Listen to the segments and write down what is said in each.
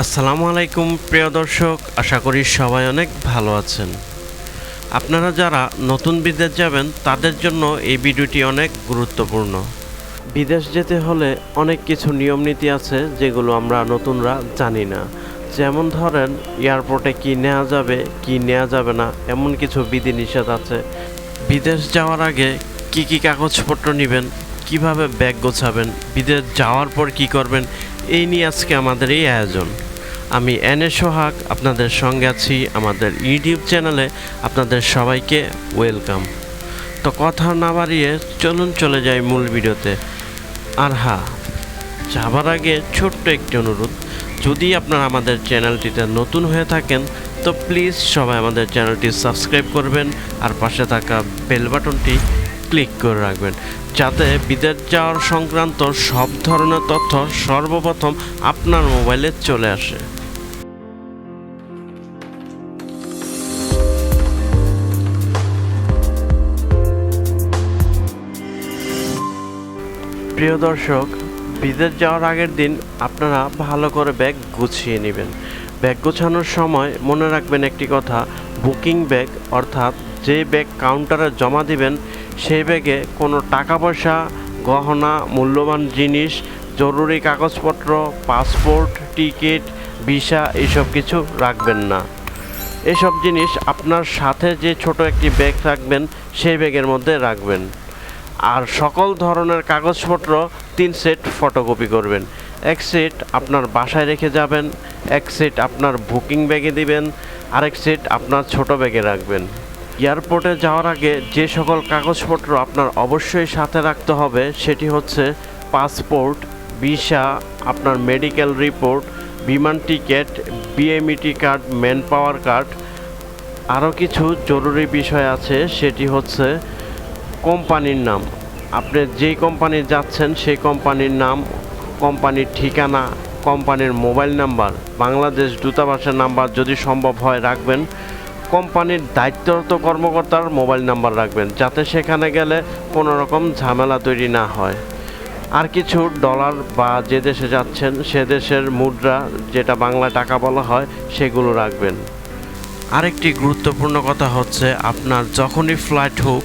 আসসালামু আলাইকুম, প্রিয় দর্শক। আশা করি সবাই অনেক ভালো আছেন। আপনারা যারা নতুন বিদেশ যাবেন, তাদের জন্য এই ভিডিওটি অনেক গুরুত্বপূর্ণ। বিদেশ যেতে হলে অনেক কিছু নিয়ম নীতি আছে, যেগুলো আমরা নতুনরা জানি না। যেমন ধরেন, এয়ারপোর্টে কি নেওয়া যাবে, কি নেওয়া যাবে না, এমন কিছু বিধিনিষেধ আছে। বিদেশ যাওয়ার আগে কি কি কাগজপত্র নেবেন, কীভাবে ব্যাগ গোছাবেন, বিদেশ যাওয়ার পর কি করবেন এই নিয়ে আজকে আমাদের এই আয়োজন। আমি এন সোহাগ, আপনাদের সঙ্গে আছি আমাদের ইউটিউব চ্যানেলে। আপনাদের সবাইকে ওয়েলকাম। তো কথা না বাড়িয়ে চলুন চলে যাই মূল ভিডিওতে। আর হ্যাঁ যাবার আগে ছোট্ট একটি অনুরোধ। যদি আপনারা আমাদের চ্যানেলটিতে নতুন হয়ে থাকেন, তো প্লিজ সবাই আমাদের চ্যানেলটি সাবস্ক্রাইব করবেন আর পাশে থাকা বেল বাটনটি ক্লিক করে রাখবেন। যাতে বিদেশ যাওয়ার সংক্রান্ত সব ধরনের তথ্য সর্বপ্রথম আপনার মোবাইলে চলে আসে। প্রিয় দর্শক, বিদেশ যাওয়ার আগের দিন আপনারা ভালো করে ব্যাগ গুছিয়ে নেবেন। ব্যাগ গোছানোর সময় মনে রাখবেন একটি কথা, বুকিং ব্যাগ, অর্থাৎ যে ব্যাগ কাউন্টারে জমা দিবেন সেই ব্যাগে কোনো টাকা পয়সা গহনা, মূল্যবান জিনিস, জরুরি কাগজপত্র, পাসপোর্ট, টিকিট, ভিসা এসব কিছু রাখবেন না। এসব জিনিস আপনার সাথে যে ছোট একটি ব্যাগ রাখবেন, সেই ব্যাগের মধ্যে রাখবেন। আর সকল ধরনের কাগজপত্র তিন সেট ফটোকপি করবেন। এক সেট আপনার বাসায় রেখে যাবেন, এক সেট আপনার বুকিং ব্যাগে দিবেন, আরেক সেট আপনার ছোট ব্যাগে রাখবেন। এয়ারপোর্টে যাওয়ার আগে যে সকল কাগজপত্র আপনার অবশ্যই সাথে রাখতে হবে, সেটি হচ্ছে পাসপোর্ট, ভিসা, আপনার মেডিকেল রিপোর্ট, বিমান ticket, BMET card manpower card, আরও কিছু জরুরি বিষয় আছে, সেটি হচ্ছে কোম্পানির নাম। আপনি যেই কোম্পানি যাচ্ছেন, সেই কোম্পানির নাম, কোম্পানির ঠিকানা, কোম্পানির মোবাইল নাম্বার, বাংলাদেশ দূতাবাসের নাম্বার যদি সম্ভব হয় রাখবেন। কোম্পানির দায়িত্বরত কর্মকর্তার মোবাইল নাম্বার রাখবেন, যাতে সেখানে গেলে কোনো রকম ঝামেলা তৈরি না হয়। আর কিছু ডলার বা যে দেশে যাচ্ছেন, সে দেশের মুদ্রা, যেটা বাংলা টাকা বলা হয়, সেগুলো রাখবেন। আরেকটি গুরুত্বপূর্ণ কথা হচ্ছে, আপনার যখনই ফ্লাইট হোক,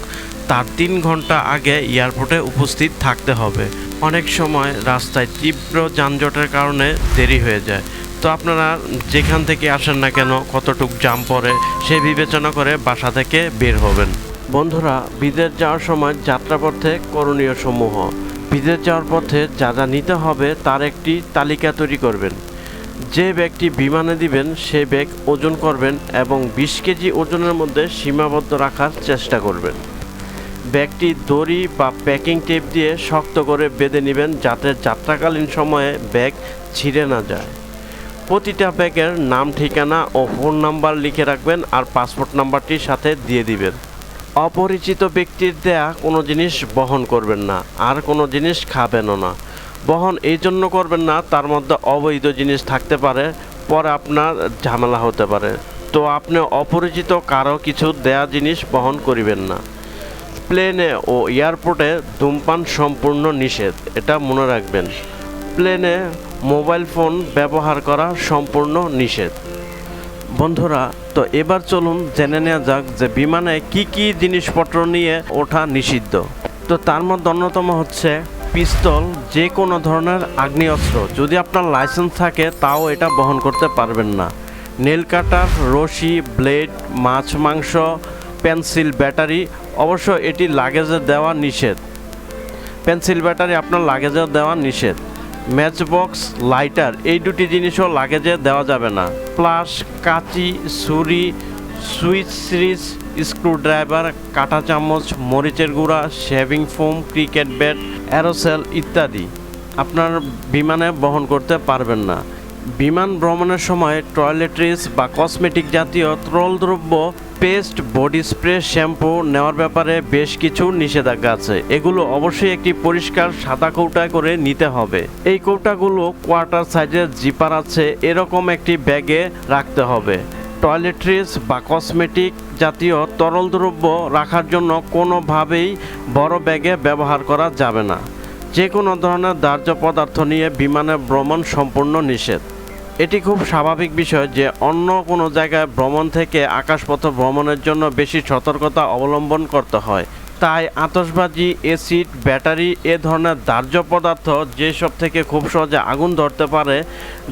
তার তিন ঘণ্টা আগে এয়ারপোর্টে উপস্থিত থাকতে হবে। অনেক সময় রাস্তায় তীব্র যানজটের কারণে দেরি হয়ে যায়। তো আপনারা যেখান থেকে আসেন না কেন, কতটুক জাম পড়ে, সে বিবেচনা করে বাসা থেকে বের হবেন। বন্ধুরা, বিদেশ যাওয়ার সময় যাত্রাপথে করণীয় সমূহ। বিদেশ যাওয়ার পথে যা যা নিতে হবে, তার একটি তালিকা তৈরি করবেন। যে ব্যাগটি বিমানে দিবেন, সে ব্যাগ ওজন করবেন এবং বিশ কেজি ওজনের মধ্যে সীমাবদ্ধ রাখার চেষ্টা করবেন। ব্যাগটি দড়ি বা প্যাকিং টেপ দিয়ে শক্ত করে বেঁধে নেবেন যাতে যাত্রাকালীন সময়ে ব্যাগ ছিঁড়ে না যায়। প্রতিটা ব্যাগের নাম, ঠিকানা ও ফোন নাম্বার লিখে রাখবেন আর পাসপোর্ট নাম্বারটির সাথে দিয়ে দিবেন। অপরিচিত ব্যক্তির দেয়া কোনো জিনিস বহন করবেন না, আর কোনো জিনিস খাবেনও না। বহন এই জন্য করবেন না, তার মধ্যে অবৈধ জিনিস থাকতে পারে, পরে আপনার ঝামেলা হতে পারে। তো আপনি অপরিচিত কারও কিছু দেয়া জিনিস বহন করিবেন না। প্লেনে ও এয়ারপোর্টে ধূমপান সম্পূর্ণ নিষেধ, এটা মনে রাখবেন। প্লেনে মোবাইল ফোন ব্যবহার করা সম্পূর্ণ নিষেধ। বন্ধুরা, তো এবার চলুন জেনে নেওয়া যাক যে বিমানে কি কি জিনিসপত্র নিয়ে ওঠা নিষিদ্ধ। তো তার মধ্যে অন্যতম হচ্ছে পিস্তল যে কোনো ধরনের আগ্নেয়াস্ত্র। যদি আপনার লাইসেন্স থাকে, তাও এটা বহন করতে পারবেন না। নেল কাটার, রশি, ব্লেড, মাছ, মাংস, পেন্সিল, ব্যাটারি, অবশ্য এটি লাগেজে দেওয়া নিষেধ। পেন্সিল, ব্যাটারি আপনার লাগেজে দেওয়া নিষেধ। ম্যাচ বক্স লাইটার এই দুটি জিনিসও লাগেজে দেওয়া যাবে না। প্লাস কাঁচি, ছুরি সুইচ সিরিজ স্ক্রুড্রাইভার কাঁটা চামচ, মরিচের গুঁড়া shaving foam cricket bat aerosol ইত্যাদি। আপনার বিমানে বহন করতে পারবেন না। বিমান ভ্রমণের সময় টয়লেট্রিজ বা কসমেটিক জাতীয় তরল দ্রব্য পেস্ট, বডি স্প্রে, শ্যাম্পু নেওয়ার ব্যাপারে বেশ কিছু নিষেধাজ্ঞা আছে। এগুলো অবশ্যই একটি পরিষ্কার সাদা কৌটায় করে নিতে হবে। এই কৌটাগুলো কোয়ার্টার সাইজের জিপার আছে, এরকম একটি ব্যাগে রাখতে হবে। টয়লেট্রিজ বা কসমেটিক জাতীয় তরল দ্রব্য রাখার জন্য কোনোভাবেই বড় ব্যাগে ব্যবহার করা যাবে না। যে কোনো ধরনের দাহ্য পদার্থ নিয়ে বিমানে ভ্রমণ সম্পূর্ণ নিষেধ। এটি খুব স্বাভাবিক বিষয় যে অন্য কোনো জায়গায় ভ্রমণ থেকে আকাশপথ ভ্রমণের জন্য বেশি সতর্কতা অবলম্বন করতে হয়। তাই আতশবাজি এসিড ব্যাটারি এ ধরনের দাহ্য পদার্থ যেসব থেকে খুব সহজে আগুন ধরতে পারে,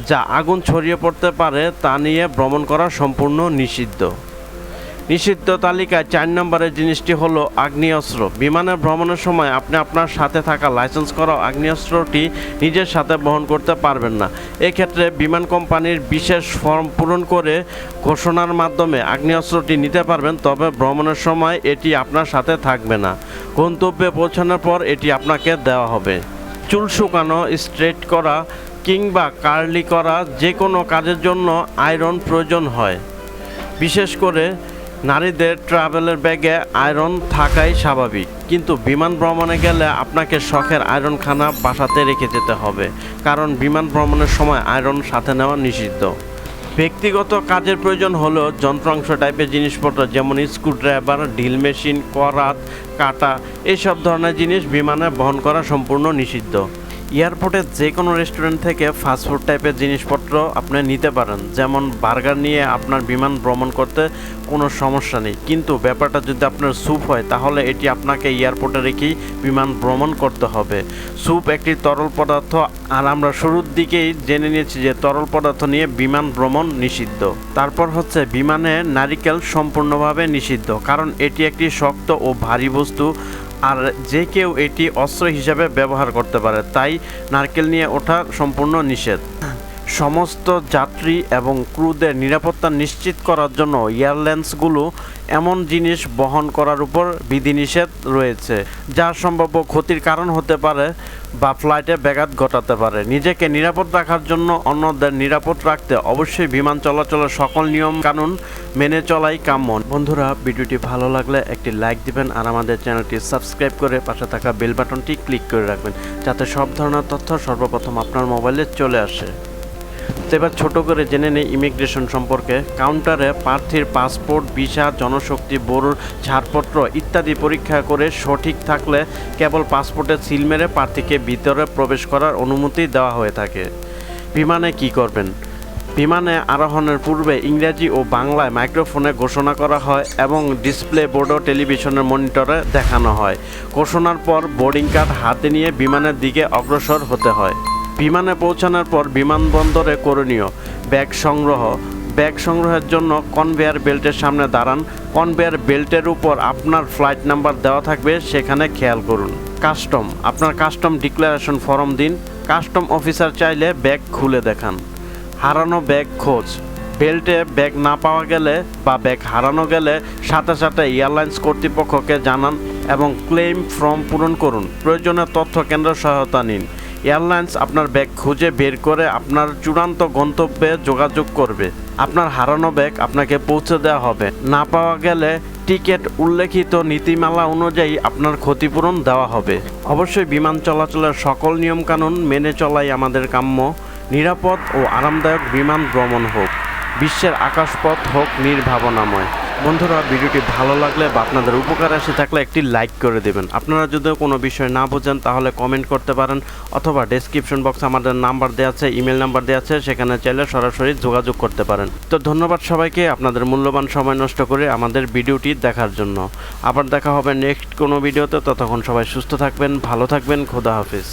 যা আগুন ছড়িয়ে পড়তে পারে, তা নিয়ে ভ্রমণ করা সম্পূর্ণ নিষিদ্ধ। নিষিদ্ধ তালিকায় চার নম্বরের জিনিসটি হলো আগ্নেয়াস্ত্র। বিমানে ভ্রমণের সময় আপনি আপনার সাথে থাকা লাইসেন্স করা আগ্নেয়াস্ত্রটি নিজের সাথে বহন করতে পারবেন না। এক্ষেত্রে বিমান কোম্পানির বিশেষ ফর্ম পূরণ করে ঘোষণার মাধ্যমে আগ্নেয়াস্ত্রটি নিতে পারবেন, তবে ভ্রমণের সময় এটি আপনার সাথে থাকবে না। গন্তব্যে পৌঁছানোর পর এটি আপনাকে দেওয়া হবে। চুল শুকানো, স্ট্রেট করা কিংবা কার্লি করা যে কোনো কাজের জন্য আয়রন প্রয়োজন হয়। বিশেষ করে নারীদের ট্রাভেলের ব্যাগে আয়রন থাকাই স্বাভাবিক। কিন্তু বিমান ভ্রমণে গেলে আপনাকে শখের আয়রনখানা বাসাতে রেখে যেতে হবে, কারণ বিমান ভ্রমণের সময় আয়রন সাথে নেওয়া নিষিদ্ধ। ব্যক্তিগত কাজের প্রয়োজন হলো যন্ত্রাংশ টাইপের জিনিসপত্র যেমন স্ক্রুড্রাইভার ডিল মেশিন করাত, কাটা এইসব ধরনের জিনিস বিমানে বহন করা সম্পূর্ণ নিষিদ্ধ। এয়ারপোর্টে যে কোনো রেস্টুরেন্ট থেকে ফাস্টফুড টাইপের জিনিসপত্র আপনি নিতে পারেন। যেমন বার্গার নিয়ে আপনার বিমান ভ্রমণ করতে কোনো সমস্যা নেই। কিন্তু ব্যাপারটা যদি আপনার স্যুপ হয়, তাহলে এটি আপনাকে এয়ারপোর্টে রেখেই বিমান ভ্রমণ করতে হবে। স্যুপ একটি তরল পদার্থ। আর আমরা শুরুর দিকেই জেনে নিয়েছি যে তরল পদার্থ নিয়ে বিমান ভ্রমণ নিষিদ্ধ। তারপর হচ্ছে বিমানে নারিকেল সম্পূর্ণভাবে নিষিদ্ধ। কারণ এটি একটি শক্ত ও ভারী বস্তু। আর যে কেউ এটি অস্ত্র হিসাবে ব্যবহার করতে পারে, তাই নারকেল নিয়ে ওঠা সম্পূর্ণ নিষেধ। সমস্ত যাত্রী এবং ক্রুদের নিরাপত্তা নিশ্চিত করার জন্য এয়ারলাইন্সগুলো এমন জিনিস বহন করার উপর বিধিনিষেধ রয়েছে, যা সম্ভাব্য ক্ষতির কারণ হতে পারে। বা ফ্লাইটে ব্যাঘাত ঘটাতে পারে। নিজেকে নিরাপদ রাখার জন্য অন্যদের নিরাপদ রাখতে অবশ্যই বিমান চলাচলের সকল নিয়ম কানুন মেনে চলাই কাম্য। বন্ধুরা, ভিডিওটি ভালো লাগলে একটি লাইক দিবেন আর আমাদের চ্যানেলটি সাবস্ক্রাইব করে পাশে থাকা বেল বাটনটি ক্লিক করে রাখবেন, যাতে সব ধরনের তথ্য সর্বপ্রথম আপনার মোবাইলে চলে আসে। তো এবার ছোট করে জেনে নেই ইমিগ্রেশন সম্পর্কে। কাউন্টারে প্রার্থীর পাসপোর্ট, ভিসা, জনশক্তি বোর্ড ছাড়পত্র ইত্যাদি পরীক্ষা করে সঠিক থাকলে কেবল পাসপোর্টে সিল মেরে প্রার্থীকে ভিতরে প্রবেশ করার অনুমতি দেওয়া হয়ে থাকে। বিমানে কি করবেন? বিমানে আরোহণের পূর্বে ইংরেজি ও বাংলায় মাইক্রোফোনে ঘোষণা করা হয় এবং ডিসপ্লে বোর্ড ও টেলিভিশনের মনিটরে দেখানো হয়। ঘোষণার পর বোর্ডিং কার্ড হাতে নিয়ে বিমানের দিকে অগ্রসর হতে হয়। বিমানে পৌঁছানোর পর বিমানবন্দরে করণীয়। ব্যাগ সংগ্রহ। ব্যাগ সংগ্রহের জন্য কনভেয়ার বেল্টের সামনে দাঁড়ান। কনভেয়ার বেল্টের উপর আপনার ফ্লাইট নাম্বার দেওয়া থাকবে, সেখানে খেয়াল করুন। কাস্টম। আপনার কাস্টম ডিক্লারেশন ফর্ম দিন। কাস্টম অফিসার চাইলে ব্যাগ খুলে দেখান। হারানো ব্যাগ খোঁজ। বেল্টে ব্যাগ না পাওয়া গেলে বা ব্যাগ হারানো গেলে সাথে সাথে এয়ারলাইন্স কর্তৃপক্ষকে জানান এবং ক্লেম ফর্ম পূরণ করুন। প্রয়োজনে তথ্য কেন্দ্র সহায়তা নিন। এয়ারলাইন্স আপনার ব্যাগ খুঁজে বের করে আপনার চূড়ান্ত গন্তব্যে যোগাযোগ করবে। আপনার হারানো ব্যাগ আপনাকে পৌঁছে দেওয়া হবে। না পাওয়া গেলে টিকিট উল্লেখিত নীতিমালা অনুযায়ী আপনার ক্ষতিপূরণ দেওয়া হবে। অবশ্যই বিমান চলাচলের সকল নিয়মকানুন মেনে চলাই আমাদের কাম্য। নিরাপদ ও আরামদায়ক বিমান ভ্রমণ হোক। বিশ্বের আকাশপথ হোক নির্ভাবনাময়। বন্ধুরা, ভিডিওটি ভালো লাগলে বা আপনাদের উপকার আসে থাকলে একটি লাইক করে দেবেন। আপনারা যদি কোনো বিষয় না বোঝেন, তাহলে কমেন্ট করতে পারেন অথবা ডেসক্রিপশন বক্সে আমাদের নাম্বার দেওয়া আছে ইমেল নাম্বার দেওয়া আছে, সেখানে চাইলে সরাসরি যোগাযোগ করতে পারেন। তো ধন্যবাদ সবাইকে আপনাদের মূল্যবান সময় নষ্ট করে আমাদের ভিডিওটি দেখার জন্য। আবার দেখা হবে নেক্সট কোনো ভিডিওতে, ততক্ষণ সবাই সুস্থ থাকবেন, ভালো থাকবেন, খোদা হাফিজ।